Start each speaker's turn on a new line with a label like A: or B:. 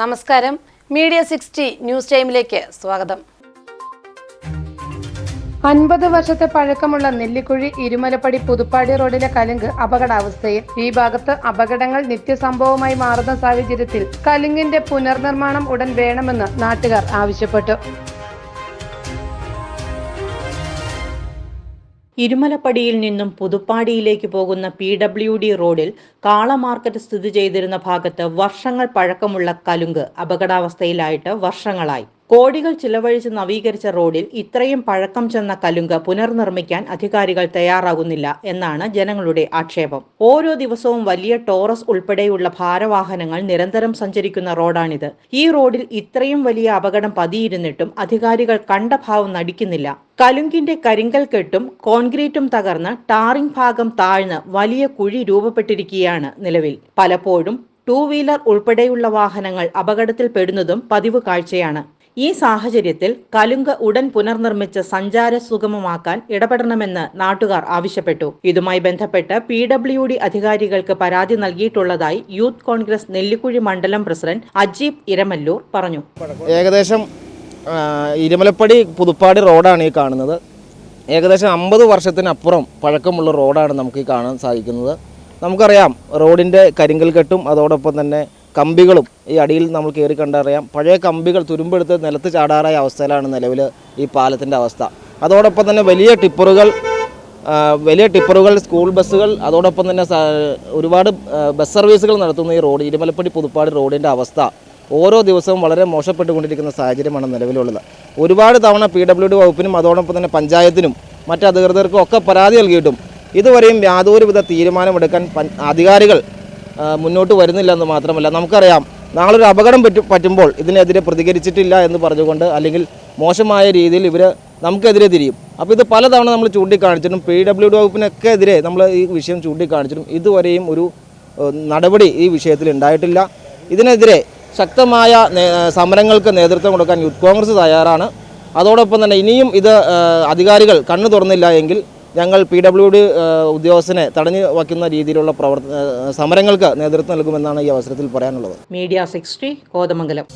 A: നമസ്കാരം. Media sixty news ടൈമിലേക്ക് സ്വാഗതം. അൻപത് വർഷത്തെ പഴക്കമുള്ള നെല്ലിക്കുഴി ഇരുമലപ്പടി പുതുപ്പാടി റോഡിലെ കലുങ്ക് അപകടാവസ്ഥയിൽ ഈ ഭാഗത്ത് അപകടങ്ങൾ നിത്യസംഭവമായി മാറുന്ന സാഹചര്യത്തിൽ കലുങ്കിന്റെ പുനർനിർമ്മാണം ഉടൻ വേണമെന്ന് നാട്ടുകാർ ആവശ്യപ്പെട്ടു.
B: ഇരുമലപ്പടിയിൽ നിന്നും പുതുപ്പാടിയിലേക്ക് പോകുന്ന പി ഡബ്ല്യു ഡി റോഡിൽ കാളമാർക്കറ്റ് സ്ഥിതി ചെയ്തിരുന്ന ഭാഗത്ത് വർഷങ്ങൾ പഴക്കമുള്ള കലുങ്ക് അപകടാവസ്ഥയിലായിട്ട് വർഷങ്ങളായി. കോടികൾ ചിലവഴിച്ച് നവീകരിച്ച റോഡിൽ ഇത്രയും പഴക്കം ചെന്ന കലുങ്ക് പുനർനിർമ്മിക്കാൻ അധികാരികൾ തയ്യാറാകുന്നില്ല എന്നാണ് ജനങ്ങളുടെ ആക്ഷേപം. ഓരോ ദിവസവും വലിയ ടോറസ് ഉൾപ്പെടെയുള്ള ഭാരവാഹനങ്ങൾ നിരന്തരം സഞ്ചരിക്കുന്ന റോഡാണിത്. ഈ റോഡിൽ ഇത്രയും വലിയ അപകടം പതിയിരുന്നിട്ടും അധികാരികൾ കണ്ട ഭാവം നടിക്കുന്നില്ല. കലുങ്കിന്റെ കരിങ്കൽ കെട്ടും കോൺക്രീറ്റും തകർന്ന് ടാറിംഗ് ഭാഗം താഴ്ന്ന് വലിയ കുഴി രൂപപ്പെട്ടിരിക്കുകയാണ് നിലവിൽ. പലപ്പോഴും ടൂ വീലർ ഉൾപ്പെടെയുള്ള വാഹനങ്ങൾ അപകടത്തിൽപ്പെടുന്നതും പതിവ് കാഴ്ചയാണ്. ഈ സാഹചര്യത്തിൽ കലുങ്ക ഉടൻ പുനർനിർമ്മിച്ച് സഞ്ചാര സുഗമമാക്കാൻ ഇടപെടണമെന്ന് നാട്ടുകാർ ആവശ്യപ്പെട്ടു. ഇതുമായി ബന്ധപ്പെട്ട് പി ഡബ്ല്യു ഡി അധികാരികൾക്ക് പരാതി നൽകിയിട്ടുള്ളതായി യൂത്ത് കോൺഗ്രസ് നെല്ലിക്കുഴി മണ്ഡലം പ്രസിഡന്റ് അജീബ് ഇരമല്ലൂർ പറഞ്ഞു.
C: ഏകദേശം ഇരുമലപ്പടി പുതുപ്പാടി റോഡാണ് ഈ കാണുന്നത്. ഏകദേശം അമ്പത് വർഷത്തിനപ്പുറം പഴക്കമുള്ള റോഡാണ് നമുക്ക് ഈ കാണാൻ സാധിക്കുന്നത്. നമുക്കറിയാം റോഡിന്റെ കരിങ്കൽ കെട്ടും അതോടൊപ്പം തന്നെ കമ്പികളും ഈ അടിയിൽ നമ്മൾ കയറി കണ്ടറിയാം. പഴയ കമ്പികൾ തുരുമ്പെടുത്ത് നിലത്ത് ചാടാറായ അവസ്ഥയിലാണ് നിലവിൽ ഈ പാലത്തിന്റെ അവസ്ഥ. അതോടൊപ്പം തന്നെ വലിയ ടിപ്പറുകൾ വലിയ ടിപ്പറുകൾ സ്കൂൾ ബസ്സുകൾ അതോടൊപ്പം തന്നെ ഒരുപാട് ബസ് സർവീസുകൾ നടത്തുന്ന ഈ റോഡ് ഇരുമലപ്പടി പുതുപ്പാട് റോഡിന്റെ അവസ്ഥ ഓരോ ദിവസവും വളരെ മോശപ്പെട്ടുകൊണ്ടിരിക്കുന്ന സാഹചര്യമാണ് നിലവിലുള്ളത്. ഒരുപാട് തവണ പി ഡബ്ല്യു ഡി വകുപ്പിനും അതോടൊപ്പം തന്നെ പഞ്ചായത്തിനും മറ്റ് അധികൃതർക്കും ഒക്കെ പരാതി നൽകിയിട്ടും ഇതുവരെയും യാതൊരുവിധ തീരുമാനമെടുക്കാൻ അധികാരികൾ മുന്നോട്ട് വരുന്നില്ലെന്ന് മാത്രമല്ല നമുക്കറിയാം നാളെ ഒരു അപകടം പറ്റും പറ്റുമ്പോൾ ഇതിനെതിരെ പ്രതികരിച്ചിട്ടില്ല എന്ന് പറഞ്ഞുകൊണ്ട് അല്ലെങ്കിൽ മോശമായ രീതിയിൽ ഇവർ നമുക്കെതിരെ തിരിയും. അപ്പോൾ ഇത് പലതവണ നമ്മൾ ചൂണ്ടിക്കാണിച്ചിട്ടും പി ഡബ്ല്യു ഡി വകുപ്പിനൊക്കെ എതിരെ നമ്മൾ ഈ വിഷയം ചൂണ്ടിക്കാണിച്ചിട്ടും ഇതുവരെയും ഒരു നടപടി ഈ വിഷയത്തിൽ ഉണ്ടായിട്ടില്ല. ഇതിനെതിരെ ശക്തമായ സമരങ്ങൾക്ക് നേതൃത്വം കൊടുക്കാൻ യൂത്ത് കോൺഗ്രസ് തയ്യാറാണ്. അതോടൊപ്പം തന്നെ ഇനിയും ഇത് അധികാരികൾ കണ്ണു തുറന്നില്ല എങ്കിൽ ഞങ്ങൾ പി ഡബ്ല്യു ഡി ഉദ്യോഗസ്ഥനെ തടഞ്ഞു വയ്ക്കുന്ന രീതിയിലുള്ള പ്രവർത്തന സമരങ്ങൾക്ക് നേതൃത്വം നൽകുമെന്നാണ് ഈ അവസരത്തിൽ പറയാനുള്ളത്.
B: Media sixty Kothamangalam.